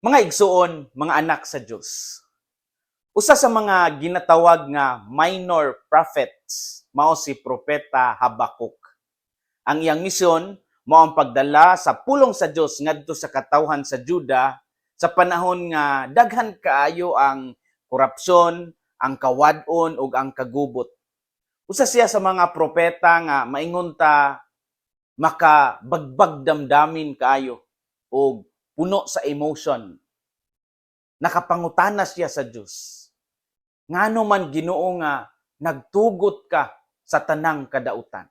Mga igsuon, mga anak sa Dios. Usa sa mga ginatawag nga minor prophets mao si propeta Habakuk. Ang iyang misyon mao ang pagdala sa pulong sa Dios ngadto sa katawhan sa Juda sa panahon nga daghan kaayo ang korupsyon, ang kawadon ug ang kagubot. Usa siya sa mga propeta nga maingon ta makabagbag damdamin kaayo o puno sa emotion. Nakapangutana siya sa Dios. Ngano man Ginoo nga nagtugot ka sa tanang kadautan.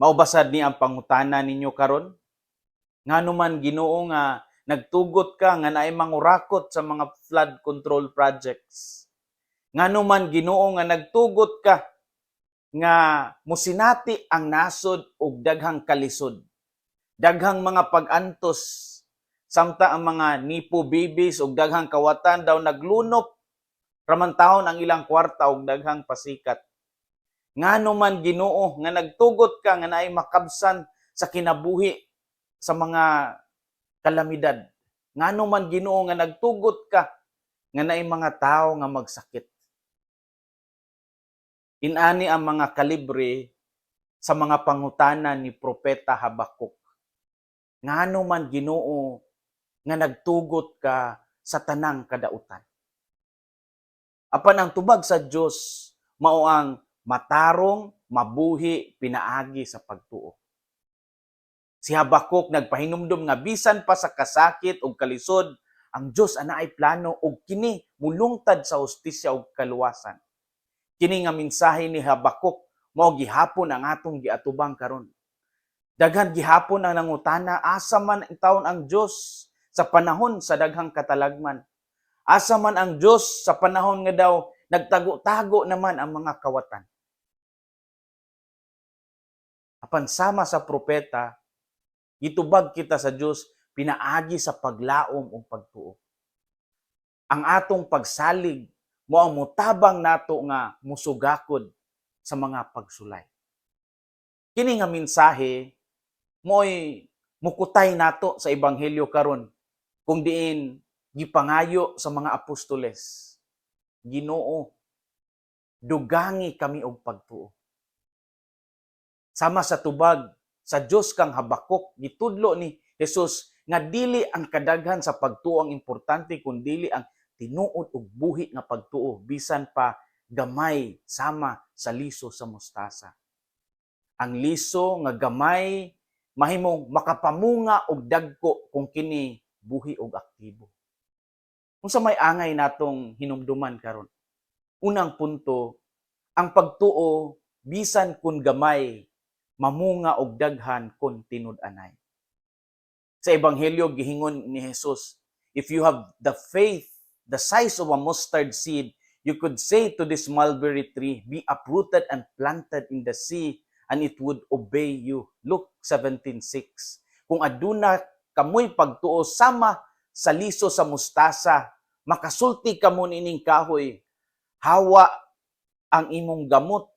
Maubasad ni ang pangutana ninyo karon? Ngano man Ginoo nga nagtugot ka nga naay mangurakot sa mga flood control projects. Ngano man Ginoo nga nagtugot ka nga musinati ang nasod og daghang kalisod. Daghang mga pag-antos samta ang mga nipo babies og daghang kawatan daw naglunop ramantahon ang ilang kwarta og daghang pasikat. Ngano man Ginoo nga nagtugot ka nga naay makabsan sa kinabuhi sa mga kalamidad. Ngano man Ginoo nga nagtugot ka nga naay mga tao nga magsakit. Inani ang mga kalibre sa mga pangutana ni propeta Habakuk. Ngano man Ginoo nga nagtugot ka sa tanang kadautan. Apan ang tubag sa Dios mao ang matarong, mabuhi, pinaagi sa pagtuo. Si Habakuk nagpahinumdum nga bisan pa sa kasakit ug kalisod, ang Dios anaay plano ug kini mulungtad sa hustisya ug kaluwasan. Kini nga mensahe ni Habakuk mao gihapon ang atong giatubang karon. Daghan gihapon ang nangutana asa man taon ang Dios sa panahon sa daghang katalagman. Asa man ang Dios sa panahon nga daw nagtago-tago naman ang mga kawatan. Apan sama sa propeta, gitubag kita sa Dios pinaagi sa paglaom ug pagtuo. Ang atong pagsalig mo ang mutabang nato nga musugakod sa mga pagsulay. Kini nga mensahe mo'y mukutay nato sa ebanghelyo karon kung diin gipangayo sa mga apostoles. Ginoo, dugangi kami og pagtuo. Sama sa tubag sa Dios kang Habakuk gitudlo ni Jesus nga dili ang kadaghan sa pagtuo ang importante kun dili ang tinuod og buhi nga pagtuo bisan pa gamay sama sa liso sa mustasa. Ang liso nga gamay mahimong makapamunga og dagko kung kini buhi og aktibo. Unsa may angay natong hinumduman karon? Unang punto, ang pagtuo bisan kun gamay mamunga og daghan kun tinud-anay. Sa ebanghelyo gihingon ni Jesus, if you have the faith the size of a mustard seed, you could say to this mulberry tree, be uprooted and planted in the sea, and it would obey you. Luke 17.6 Kung aduna kamoy pagtuo sama sa liso sa mustasa, makasulti ka mo nining kahoy, hawa ang imong gamot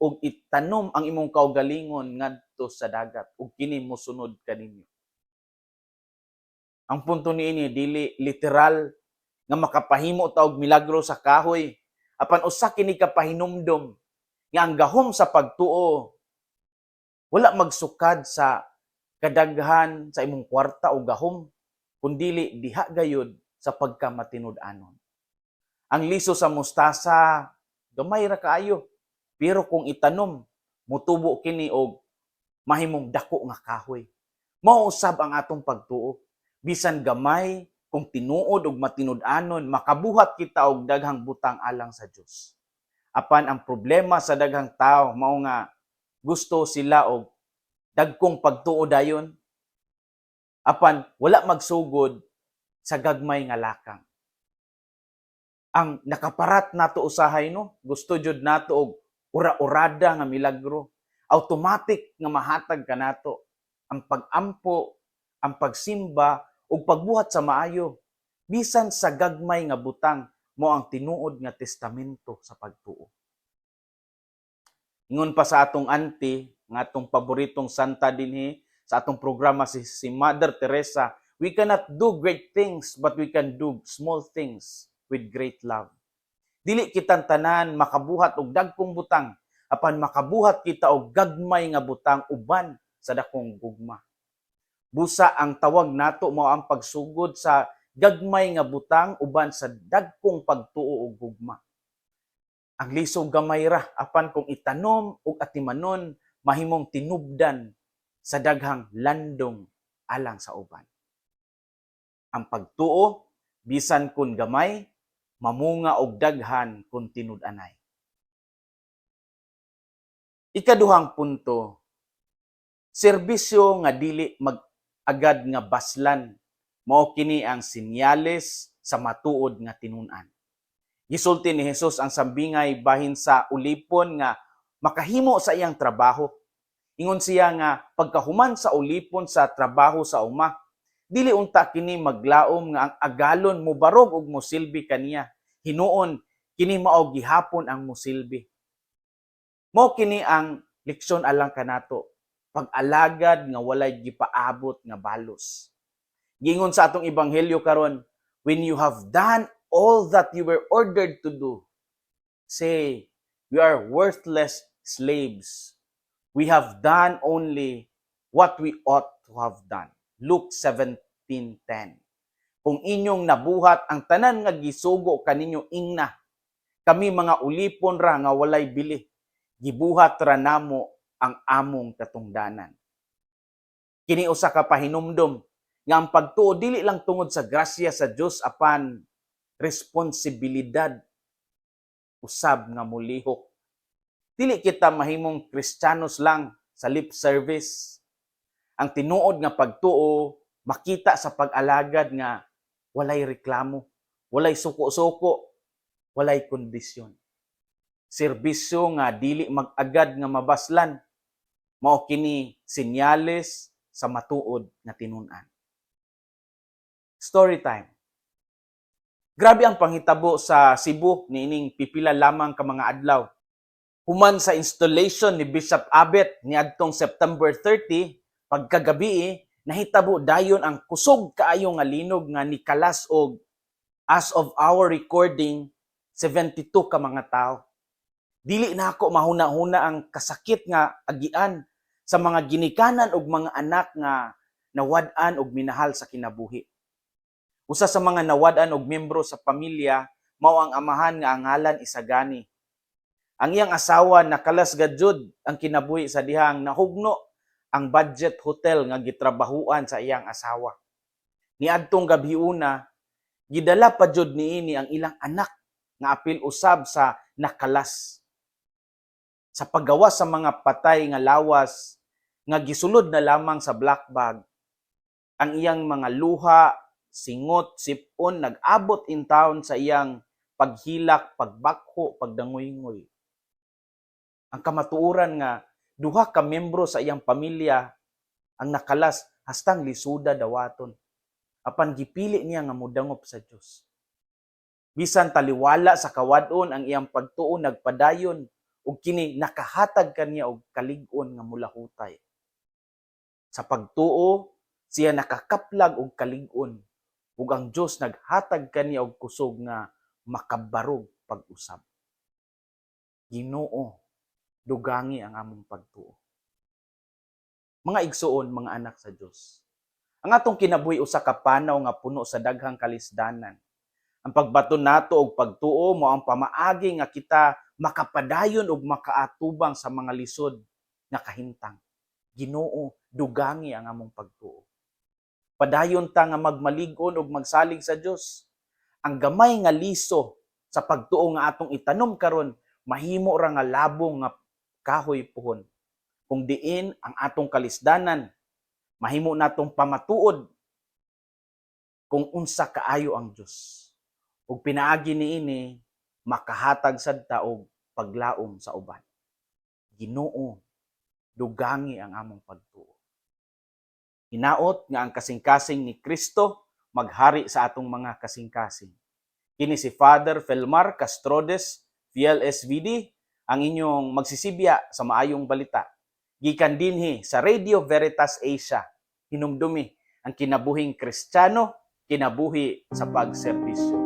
ug itanom ang imong kaugalingon ngadto sa dagat ug kini mosunod kaninyo. Ang punto niini dili literal nga makapahimo ta og milagro sa kahoy apan usa kini kapahinumdom nga ang gahom sa pagtuo wala magsukad sa kadaghan sa imong kwarta o gahom kundili diha gayud sa pagkamatinud-anon. Ang liso sa mustasa gamay ra kaayo pero kung itanom mutubo kini og mahimong dako nga kahoy. Mao usab ang atong pagtuo bisan gamay kung tinuod og matinud-anon makabuhat kita og daghang butang alang sa Dios. Apan ang problema sa daghang tao mao nga gusto sila og dagkong pagtuo dayon. Apan wala magsugod sa gagmay nga lakang. Ang nakaparat nato usahay no, gusto jud nato og ura-urada nga milagro. Automatic nga mahatag kanato ang pagampo, ang pagsimba ug pagbuhat sa maayo bisan sa gagmay nga butang mo ang tinuod nga testamento sa pagtuo. Ingon pa sa atong auntie, nga atong paboritong santa dinhi sa atong programa si, si Mother Teresa, We cannot do great things, but we can do small things with great love. Dili kitang tanan makabuhat og dagkong butang, apan makabuhat kita og gagmay nga butang uban sa dakong gugma. Busa ang tawag nato mao ang pagsugod sa gagmay nga butang uban sa dagkong pagtuo og gugma. Ang lisog gamay ra apan kung itanom ug atimanon mahimong tinubdan sa daghang landong alang sa uban. Ang pagtuo bisan kun gamay mamunga og daghan kun tinud-anay. Ikaduhang punto, serbisyo nga dili mag-agad nga baslan mao kini ang sinyales sa matuod nga tinun-an. Gisulti ni Jesus ang sambingay bahin sa ulipon nga makahimo sa iyang trabaho. Ingon siya nga pagkahuman sa ulipon sa trabaho sa uma, dili unta kini maglaom nga ang agalon mo barog ug mosilbi kaniya. Hinuon kini mao gihapon ang mosilbi. Mo kini ang leksyon alang kanato pag-alagad nga walay gipaabot nga balos. Gingon sa atong ebanghelyo karon, when you have done all that you were ordered to do, say, we are worthless slaves. We have done only what we ought to have done. Luke 17:10. Kung inyong nabuhat ang tanan nga gisugo kaninyo ingna, kami mga ulipon ra nga walay bili, gibuhat ra namo ang among katungdanan. Kini usa ka pahinumdom nga ang pagtuo dili lang tungod sa grasya sa Dios apan responsibilidad usab nga mulihok. Dili kita mahimong Kristiyanos lang sa lip service. Ang tinuod nga pagtuo makita sa pag-alagad nga walay reklamo, walay suko-suko, walay kondisyon. Serbisyo nga dili mag-agad nga mabaslan mao kini sinyales sa matuod nga tinun-an. Story time. Grabe ang panghitabo sa Cebu niining pipila lamang ka mga adlaw. Human sa installation ni Bishop Abet ni adtong September 30, pagkagabi nahitabo dayon ang kusog kaayo nga linog nga nikalas og as of our recording 72 ka mga tao. Dili na ako mahuna-huna ang kasakit nga agian sa mga ginikanan og mga anak nga nawad-an og minahal sa kinabuhi. Usa sa mga nawad-an og miyembro sa pamilya mao ang amahan nga ang ngalan Isagani. Ang iyang asawa nakalas gajud ang kinabuhi sa dihang nahugno ang budget hotel nga gitrabahuan sa iyang asawa. Niadtong gabiuna, gidala pa jud niini ang ilang anak nga apil usab sa nakalas. Sa paggawa sa mga patay nga lawas nga gisulod na lamang sa black bag, ang iyang mga luha, singot, sipon, nag-abot in town sa iyang paghilak, pagbakho, pagdangoy-ngoy. Ang kamatuuran nga, duha ka membro sa iyang pamilya ang nakalas hastang lisuda dawaton. Apan gipili niya nga mudangop sa Dios. Bisan taliwala sa kawadon ang iyang pagtuo nagpadayon ug kini nakahatag kaniya og kalig-on nga mulahutay. Sa pagtuo, siya nakakaplag og kalig-on ug ang Dios naghatag kaniya og kusog nga makabarog pag-usab. Ginoo, dugangi ang among pagtuo. Mga igsuon, mga anak sa Dios. Ang atong kinabuhi usa ka panaw nga puno sa daghang kalisdanan. Ang pagbaton nato og pagtuo mo ang pamaagi nga kita makapadayon og makaatubang sa mga lisod nga kahintang. Ginoo, dugangi ang among pagtuo. Padayon ta nga magmalig-on og magsalig sa Dios. Ang gamay nga liso sa pagtuo nga atong itanom karon mahimo ra nga labong nga kahoy puhon. Kung diin ang atong kalisdanan, mahimo natong pamatuod kung unsa kaayo ang Dios. Ug pinaagi niini makahatag sad ta og paglaom sa uban. Ginoo, dugangi ang among pagtuo. Hinaot nga ang kasing-kasing ni Kristo maghari sa atong mga kasing-kasing. Kini si Father Felmar Castrodes, PLSVD, ang inyong magsisibya sa maayong balita. Gikan dinhi sa Radio Veritas Asia, hinumdumi ang kinabuhing Kristiyano, kinabuhi sa pagserbisyo.